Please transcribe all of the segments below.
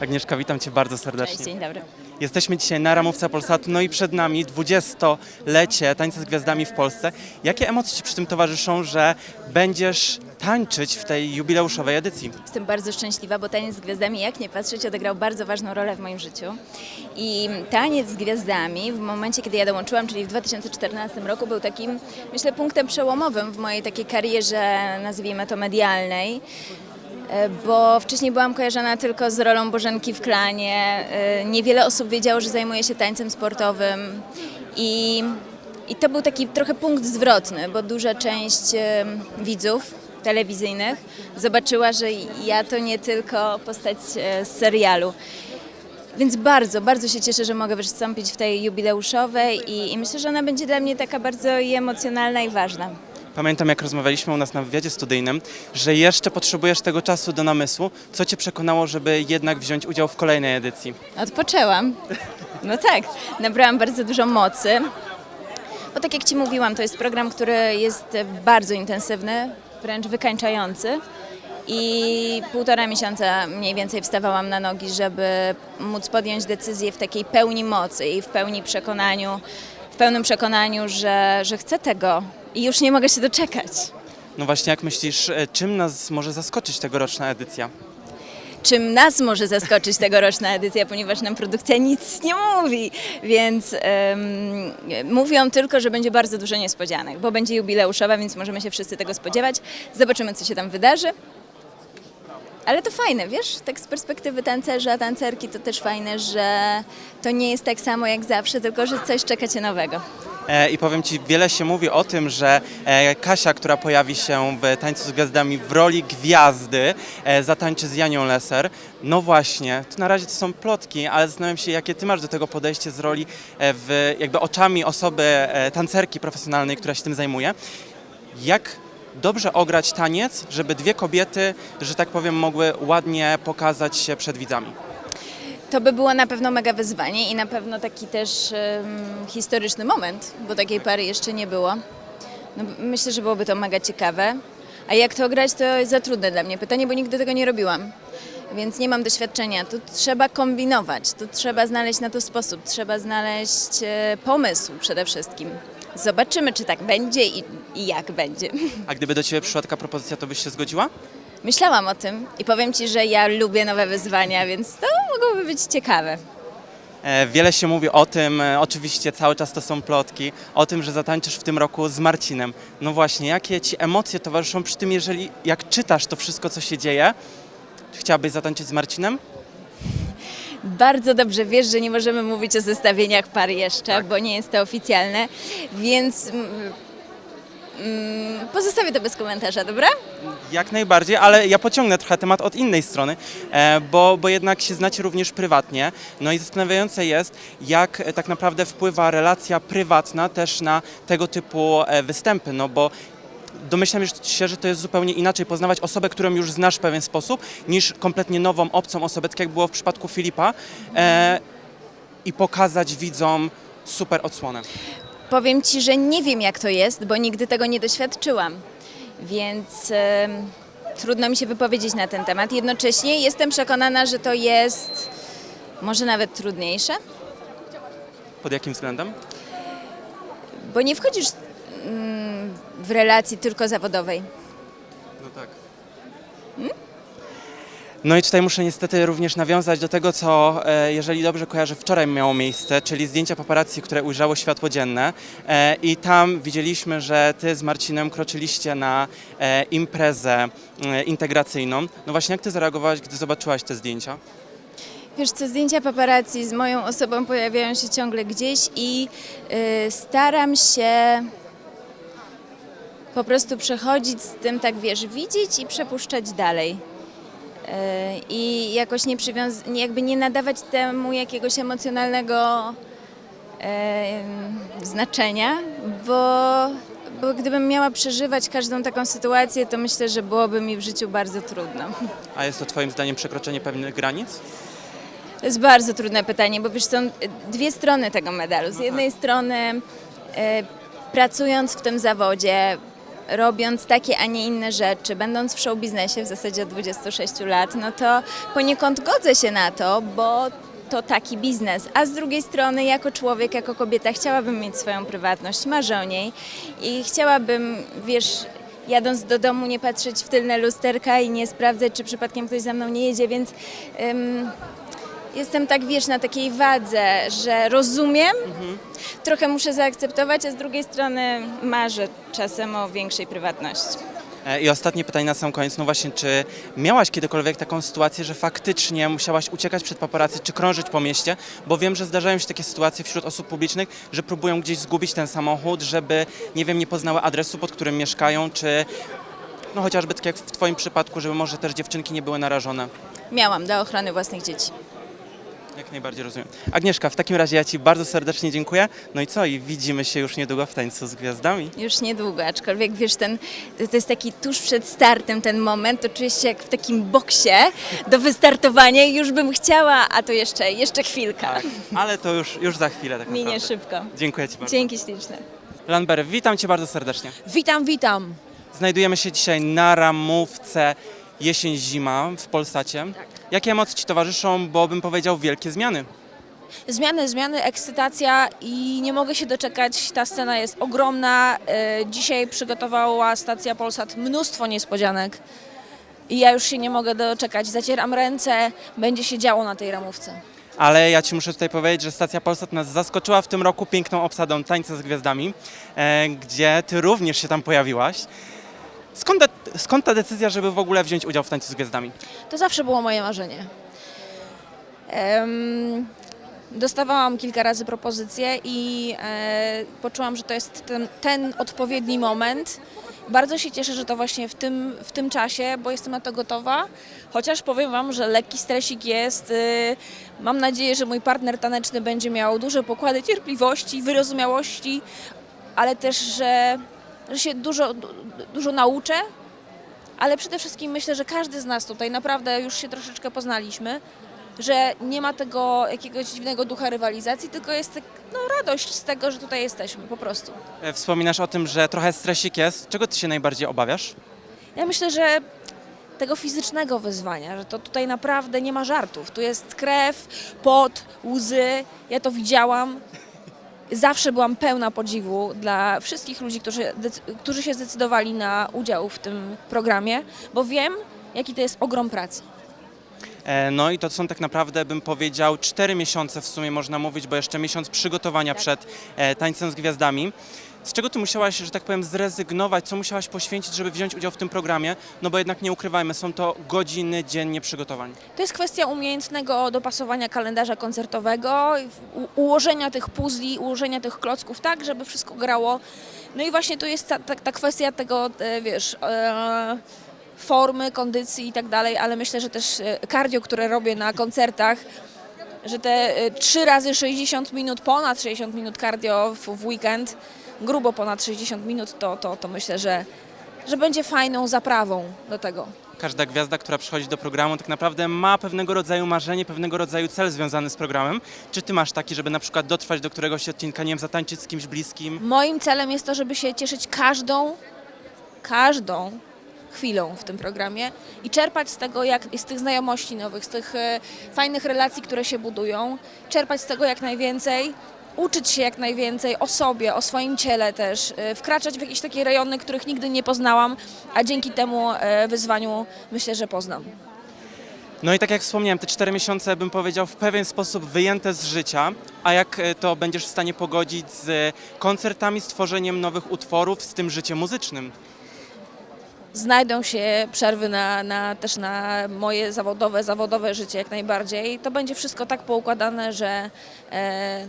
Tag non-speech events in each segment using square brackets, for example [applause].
Agnieszka, witam Cię bardzo serdecznie. Cześć, dzień dobry. Jesteśmy dzisiaj na ramówce Polsatu, no i przed nami 20-lecie Tańca z Gwiazdami w Polsce. Jakie emocje Ci przy tym towarzyszą, że będziesz tańczyć w tej jubileuszowej edycji? Jestem bardzo szczęśliwa, bo Taniec z Gwiazdami, jak nie patrzeć, odegrał bardzo ważną rolę w moim życiu. I Taniec z Gwiazdami w momencie, kiedy ja dołączyłam, czyli w 2014 roku, był takim, myślę, punktem przełomowym w mojej takiej karierze, nazwijmy to medialnej. E, Bo wcześniej byłam kojarzona tylko z rolą Bożenki w klanie. E, Niewiele osób wiedziało, że zajmuję się tańcem sportowym. I, i to był taki trochę punkt zwrotny, bo duża część e, widzów telewizyjnych zobaczyła, że ja to nie tylko postać z serialu. Więc bardzo, bardzo się cieszę, że mogę wystąpić w tej jubileuszowej i, i myślę, że ona będzie dla mnie taka bardzo emocjonalna i ważna. Pamiętam, jak rozmawialiśmy u nas na wywiadzie studyjnym, że jeszcze potrzebujesz tego czasu do namysłu. Co Cię przekonało, żeby jednak wziąć udział w kolejnej edycji? Odpoczęłam. No tak, nabrałam bardzo dużo mocy. Bo tak jak Ci mówiłam, to jest program, który jest bardzo intensywny, wręcz wykańczający. I półtora miesiąca mniej więcej wstawałam na nogi, żeby móc podjąć decyzję w takiej pełni mocy i w pełni przekonaniu, w pełnym przekonaniu, że, że chcę tego i już nie mogę się doczekać. No właśnie, jak myślisz, e, czym nas może zaskoczyć tegoroczna edycja? czym nas może zaskoczyć tegoroczna edycja, ponieważ nam produkcja nic nie mówi, więc em, mówią tylko, że będzie bardzo dużo niespodzianek, bo będzie jubileuszowa, więc możemy się wszyscy tego spodziewać. Zobaczymy, co się tam wydarzy. Ale to fajne, wiesz, tak z perspektywy tancerza, tancerki to też fajne, że to nie jest tak samo jak zawsze, tylko że coś czeka cię nowego. E, I powiem Ci, wiele się mówi o tym, że e, Kasia, która pojawi się w Tańcu z Gwiazdami w roli gwiazdy, e, zatańczy z Janią Leser. No właśnie, to na razie to są plotki, ale zastanawiam się, jakie Ty masz do tego podejście z roli w, jakby oczami osoby, tancerki profesjonalnej, która się tym zajmuje. Jak dobrze ograć taniec, żeby dwie kobiety, że tak powiem, mogły ładnie pokazać się przed widzami? To by było na pewno mega wyzwanie i na pewno taki też em, historyczny moment, bo takiej pary jeszcze nie było. No, myślę, że byłoby to mega ciekawe. A jak to grać, to jest za trudne dla mnie pytanie, bo nigdy tego nie robiłam. Więc nie mam doświadczenia. Tu trzeba kombinować, tu trzeba znaleźć na to sposób, trzeba znaleźć e, pomysł przede wszystkim. Zobaczymy, czy tak będzie i, i jak będzie. [laughs] A gdyby do Ciebie przyszła taka propozycja, to byś się zgodziła? Myślałam o tym i powiem Ci, że ja lubię nowe wyzwania, więc to mogłoby być ciekawe. E, Wiele się mówi o tym, e, oczywiście cały czas to są plotki, o tym, że zatańczysz w tym roku z Marcinem. No właśnie, jakie ci emocje towarzyszą przy tym, jeżeli jak czytasz to wszystko, co się dzieje? Chciałabyś zatańczyć z Marcinem? Bardzo dobrze wiesz, że nie możemy mówić o zestawieniach par jeszcze, bo nie jest to oficjalne, więc mm, pozostawię to bez komentarza, dobra? Jak najbardziej, ale ja pociągnę trochę temat od innej strony, e, bo, bo jednak się znacie również prywatnie. No i zastanawiające jest, jak e, tak naprawdę wpływa relacja prywatna też na tego typu e, występy, no bo domyślam się, że to jest zupełnie inaczej poznawać osobę, którą już znasz w pewien sposób, niż kompletnie nową, obcą osobę, tak jak było w przypadku Filipa i pokazać widzom super odsłonę. Powiem Ci, że nie wiem jak to jest, bo nigdy tego nie doświadczyłam, więc em, trudno mi się wypowiedzieć na ten temat. Jednocześnie jestem przekonana, że to jest może nawet trudniejsze, Pod jakim względem? bo nie wchodzisz mm, w relacji tylko zawodowej. No tak. No i tutaj muszę niestety również nawiązać do tego, co, e, jeżeli dobrze kojarzę, wczoraj miało miejsce, czyli zdjęcia paparazzi, które ujrzało światło dzienne. E, I tam widzieliśmy, że ty z Marcinem kroczyliście na e, imprezę integracyjną. No właśnie, jak ty zareagowałaś, gdy zobaczyłaś te zdjęcia? Wiesz co, zdjęcia paparazzi z moją osobą pojawiają się ciągle gdzieś i y, staram się po prostu przechodzić z tym, tak wiesz, widzieć i przepuszczać dalej. Y, I jakoś nie przywiąz- jakby nie nadawać temu jakiegoś emocjonalnego y, znaczenia, bo, bo gdybym miała przeżywać każdą taką sytuację, to myślę, że byłoby mi w życiu bardzo trudno. A jest to twoim zdaniem przekroczenie pewnych granic? To jest bardzo trudne pytanie, bo wiesz, są dwie strony tego medalu. Z jednej strony e, pracując w tym zawodzie robiąc takie, a nie inne rzeczy, będąc w show biznesie w zasadzie od 26 lat, no to poniekąd godzę się na to, bo to taki biznes. A z drugiej strony, jako człowiek, jako kobieta, chciałabym mieć swoją prywatność, marzę o niej i chciałabym, wiesz, jadąc do domu, nie patrzeć w tylne lusterka i nie sprawdzać, czy przypadkiem ktoś za mną nie jedzie, więc. ym, Jestem tak, wiesz, na takiej wadze, że rozumiem, trochę muszę zaakceptować, a z drugiej strony marzę czasem o większej prywatności. E, I ostatnie pytanie na sam koniec. No właśnie, czy miałaś kiedykolwiek taką sytuację, że faktycznie musiałaś uciekać przed paparazzi, czy krążyć po mieście? Bo wiem, że zdarzają się takie sytuacje wśród osób publicznych, że próbują gdzieś zgubić ten samochód, żeby, nie wiem, nie poznały adresu, pod którym mieszkają, czy no chociażby tak jak w Twoim przypadku, żeby może też dziewczynki nie były narażone. Miałam do ochrony własnych dzieci. Jak najbardziej rozumiem. Agnieszka, w takim razie ja Ci bardzo serdecznie dziękuję. No i co? I widzimy się już niedługo w Tańcu z Gwiazdami. Już niedługo, aczkolwiek wiesz, ten, to jest taki tuż przed startem ten moment, to czuję się jak w takim boksie do wystartowania i już bym chciała, a to jeszcze, jeszcze chwilka. Tak, ale to już, już za chwilę tak Minie naprawdę. szybko. Dziękuję Ci bardzo. Dzięki śliczne. Lambert, witam Cię bardzo serdecznie. Witam, witam. Znajdujemy się dzisiaj na ramówce jesień-zima w Polsacie. Jakie emocje Ci towarzyszą, bo bym powiedział wielkie zmiany? Zmiany, zmiany, ekscytacja i nie mogę się doczekać. Ta scena jest ogromna. E, Dzisiaj przygotowała stacja Polsat mnóstwo niespodzianek. I ja już się nie mogę doczekać. Zacieram ręce, będzie się działo na tej ramówce. Ale ja Ci muszę tutaj powiedzieć, że stacja Polsat nas zaskoczyła w tym roku piękną obsadą Tańca z Gwiazdami, e, gdzie Ty również się tam pojawiłaś. Skąd, skąd ta decyzja, żeby w ogóle wziąć udział w Tańcu z Gwiazdami? To zawsze było moje marzenie. Dostawałam kilka razy propozycje i e, poczułam, że to jest ten, ten odpowiedni moment. Bardzo się cieszę, że to właśnie w tym, w tym czasie, bo jestem na to gotowa. Chociaż powiem Wam, że lekki stresik jest. y, Mam nadzieję, że mój partner taneczny będzie miał duże pokłady cierpliwości, wyrozumiałości, ale też, że, że się dużo, du- dużo nauczę, ale przede wszystkim myślę, że każdy z nas tutaj naprawdę już się troszeczkę poznaliśmy, że nie ma tego jakiegoś dziwnego ducha rywalizacji, tylko jest tak, no, radość z tego, że tutaj jesteśmy po prostu. E, Wspominasz o tym, że trochę stresik jest. Czego Ty się najbardziej obawiasz? Ja myślę, że tego fizycznego wyzwania, że to tutaj naprawdę nie ma żartów. Tu jest krew, pot, łzy. Ja to widziałam. Zawsze byłam pełna podziwu dla wszystkich ludzi, którzy, którzy się zdecydowali na udział w tym programie, bo wiem, jaki to jest ogrom pracy. E, No i to są tak naprawdę, bym powiedział, cztery miesiące w sumie można mówić, bo jeszcze miesiąc przygotowania przed e, Tańcem z Gwiazdami. Z czego ty musiałaś, że tak powiem, zrezygnować? Co musiałaś poświęcić, żeby wziąć udział w tym programie? No bo jednak nie ukrywajmy, są to godziny dziennie przygotowań. To jest kwestia umiejętnego dopasowania kalendarza koncertowego, ułożenia tych puzli, ułożenia tych klocków tak, żeby wszystko grało. No i właśnie tu jest ta, ta, ta kwestia tego, e, wiesz, e, formy, kondycji i tak dalej, ale myślę, że też e, cardio, które robię na koncertach, że te e, 3 razy 60 minut, ponad 60 minut cardio w, w weekend, grubo ponad 60 minut, to, to, to myślę, że, że będzie fajną zaprawą do tego. Każda gwiazda, która przychodzi do programu, tak naprawdę ma pewnego rodzaju marzenie, pewnego rodzaju cel związany z programem. Czy ty masz taki, żeby na przykład dotrwać do któregoś odcinka, nie wiem, zatańczyć z kimś bliskim? Moim celem jest to, żeby się cieszyć każdą, każdą chwilą w tym programie i czerpać z tego, jak, z tych znajomości nowych, z tych e, fajnych relacji, które się budują, czerpać z tego jak najwięcej, uczyć się jak najwięcej o sobie, o swoim ciele też, e, wkraczać w jakieś takie rejony, których nigdy nie poznałam, a dzięki temu e, wyzwaniu myślę, że poznam. No i tak jak wspomniałem, te cztery miesiące bym powiedział w pewien sposób wyjęte z życia, a jak e, to będziesz w stanie pogodzić z koncertami, z tworzeniem nowych utworów, z tym życiem muzycznym? znajdą się przerwy na, na, też na moje zawodowe, zawodowe życie jak najbardziej. To będzie wszystko tak poukładane, że, e,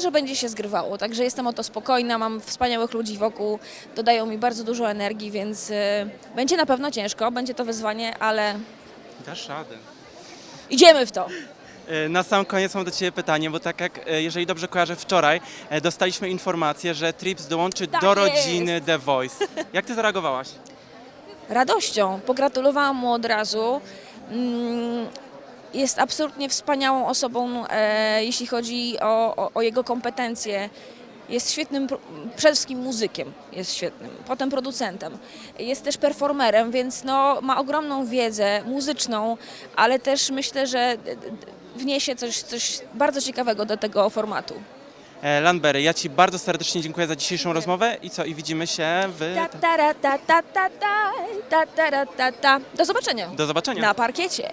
że będzie się zgrywało. Także jestem o to spokojna, mam wspaniałych ludzi wokół, dodają mi bardzo dużo energii, więc e, będzie na pewno ciężko, będzie to wyzwanie, ale Dasz radę. idziemy w to. E, Na sam koniec mam do Ciebie pytanie, bo tak jak, e, jeżeli dobrze kojarzę, wczoraj e, dostaliśmy informację, że Trips dołączy Tak do jest. rodziny The Voice. Jak Ty zareagowałaś? radością. Pogratulowałam mu od razu. Jest absolutnie wspaniałą osobą, e, jeśli chodzi o, o, o jego kompetencje. Jest świetnym, przede wszystkim muzykiem, jest świetnym, potem producentem. Jest też performerem, więc no, ma ogromną wiedzę muzyczną, ale też myślę, że d- wniesie coś, coś bardzo ciekawego do tego formatu. E, Landberry, ja Ci bardzo serdecznie dziękuję za dzisiejszą rozmowę i co, i widzimy się w... Ta, ta, ta, ta, ta, ta, ta, ta, ta. Do zobaczenia Do zobaczenia. na parkiecie.